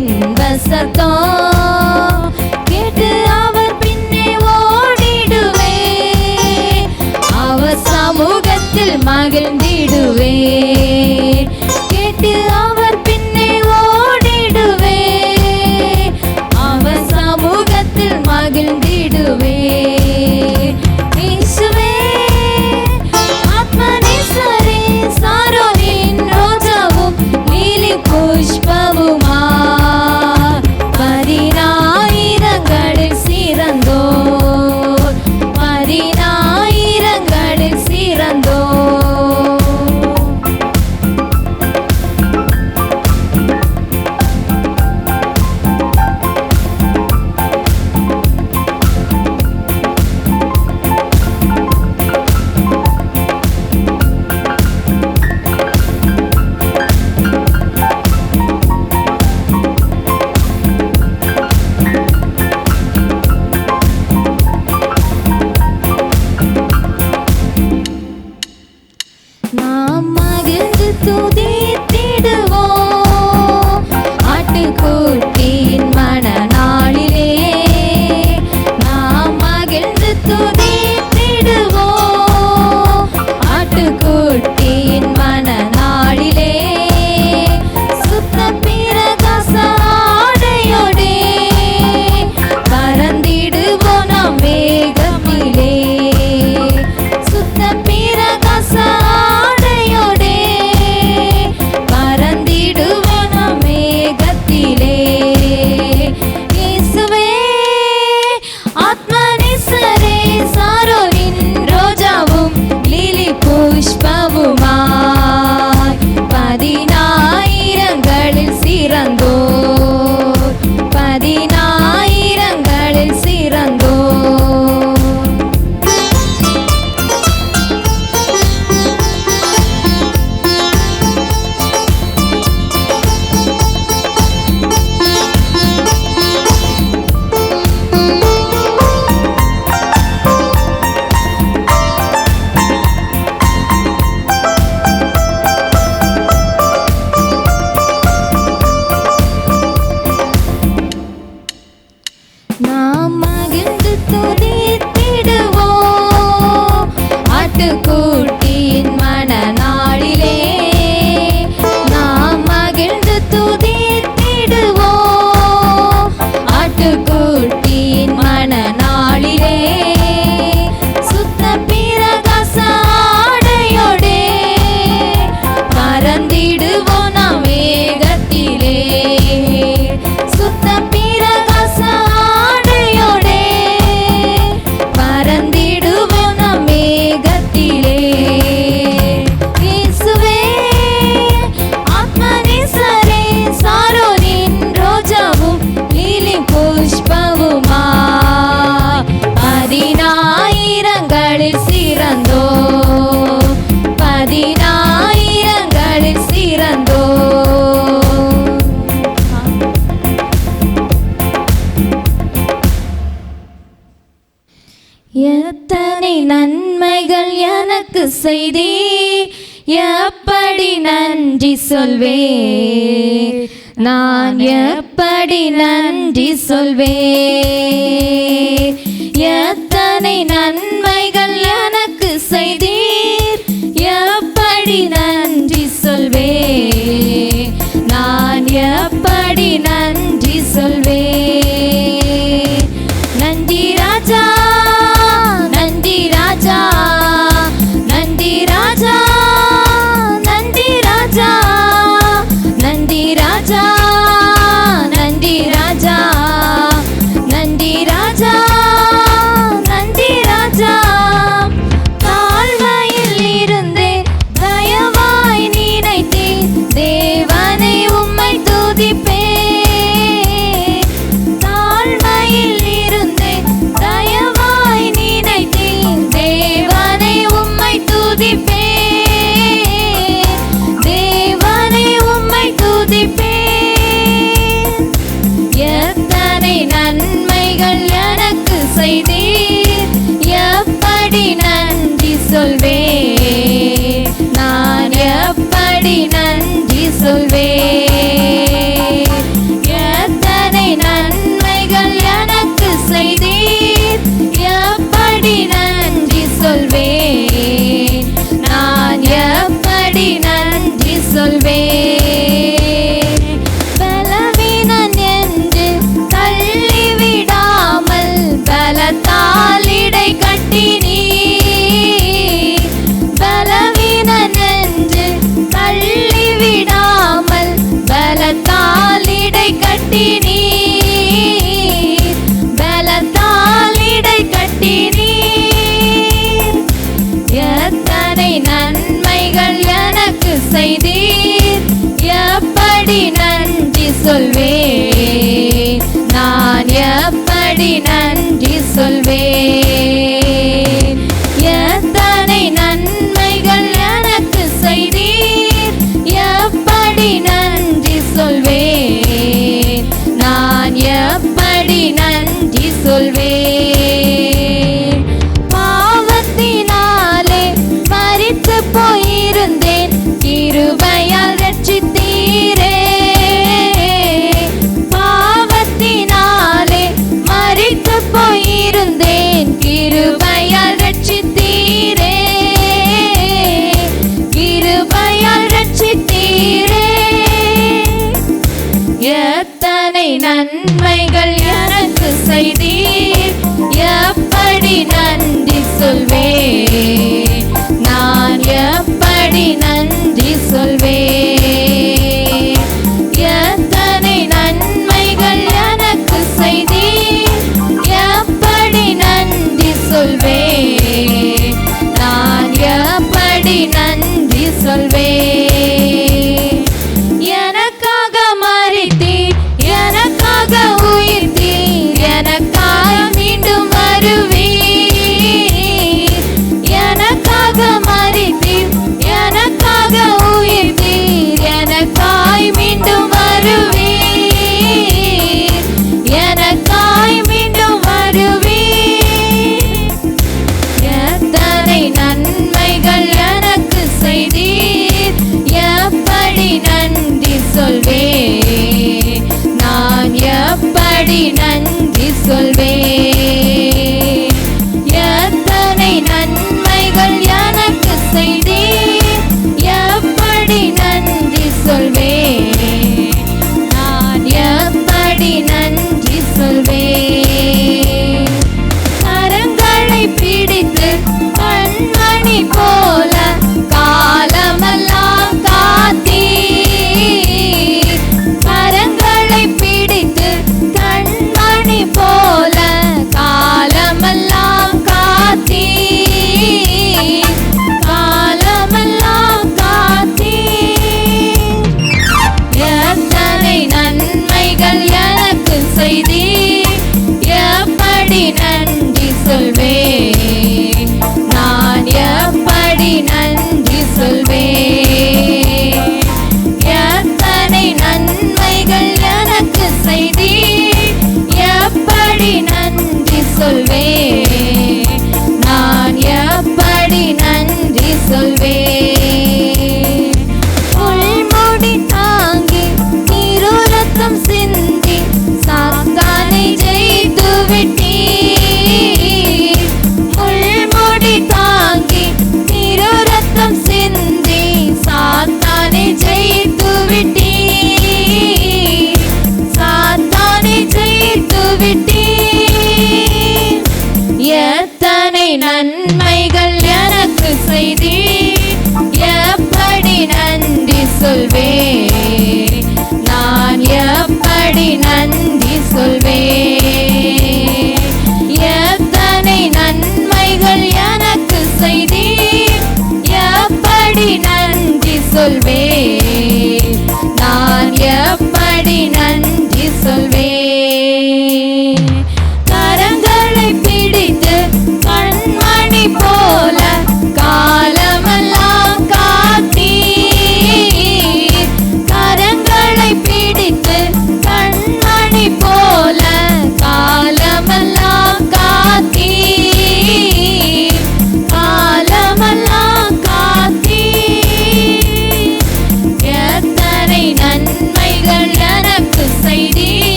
அழைத்திடும் இன்ப சொல்வே நான் எப்படி நன்றி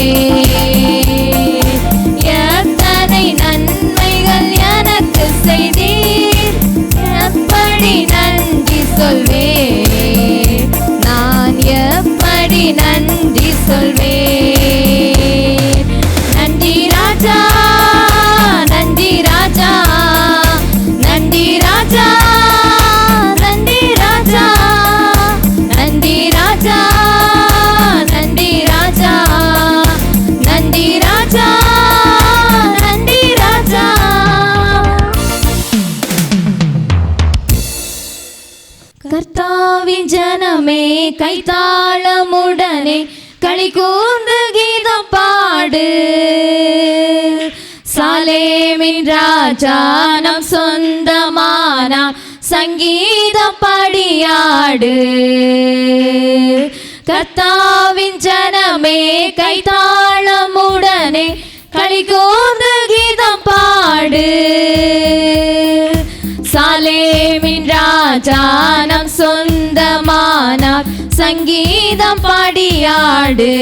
away. கர்த்தாவி ஜனமே கைத்தாளமுடனே களி கூர்ந்து கீதம் பாடு. சாலேமின் ராஜா நம் சொந்தமான சங்கீத படியாடு. கர்த்தாவின் ஜனமே கைத்தாளமுடனே களிகோந்து கீதம் பாடு சாலேமின் ராஜா நம் சொந்தமானார் சங்கீதம் பாடியாடு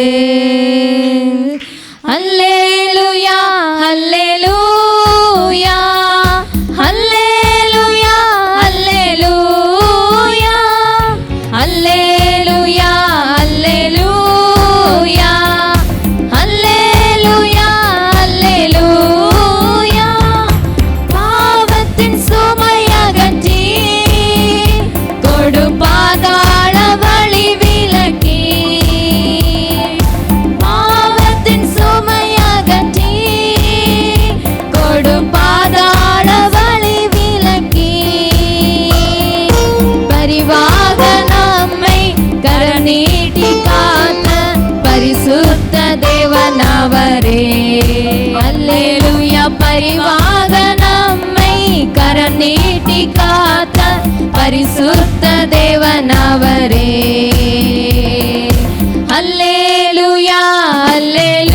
பரிவாகனவரே அல்லேலுயா பரிவாக நம்மை கரம் நீட்டி காத்த பரிசுத்த தேவனவரே. அல்லேலுயா அல்லேலு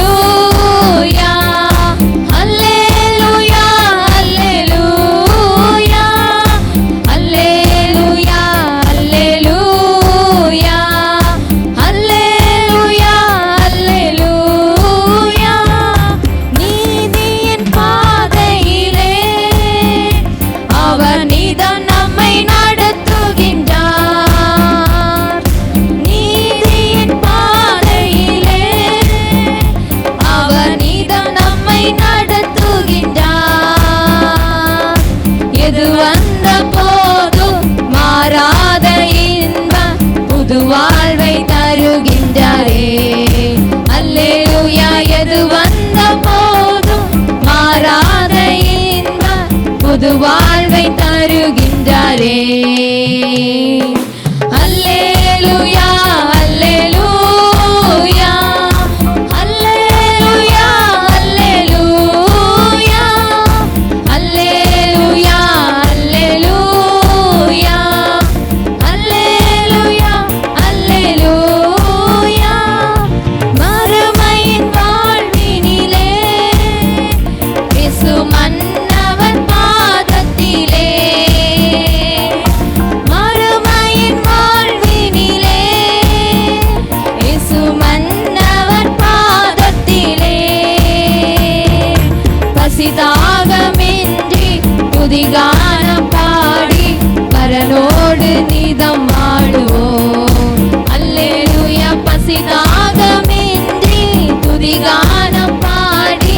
சிதாகமின்றி புதிகானம் பாடி வரனோடு நீதம் ஆடுவோம் அல்லேலுய பசிதாகமின்றி துதிகானம் பாடி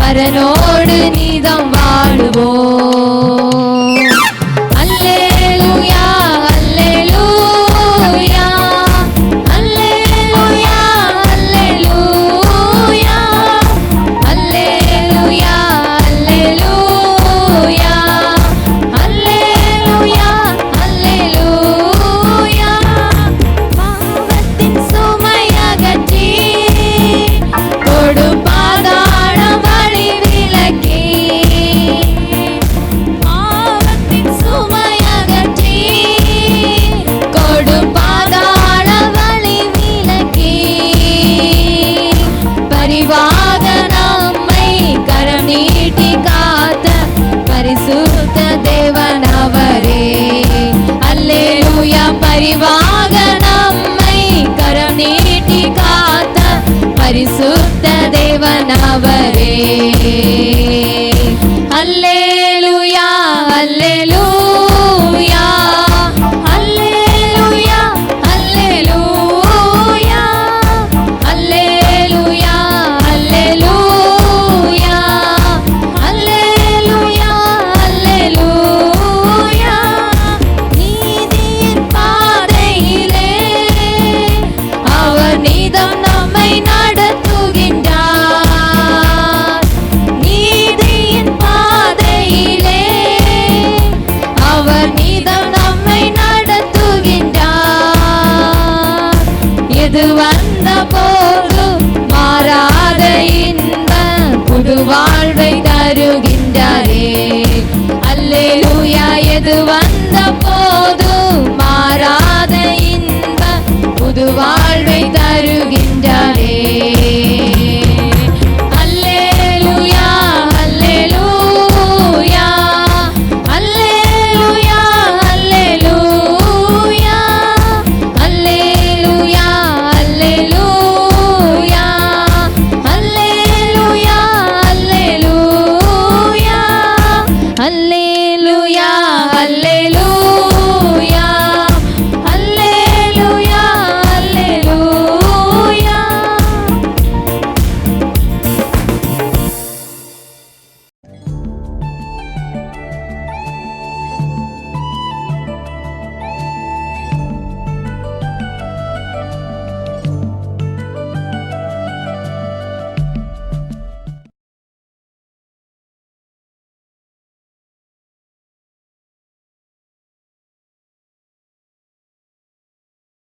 வரனோடு நீதம் வாழுவோம். எது வந்த போதும். மாறாத இன்ப புது வாழ்வை தருகின்றாரே அல்லேலூயா எது வந்த போதும். மாறாத இன்ப புது வாழ்வை தருகின்றாரே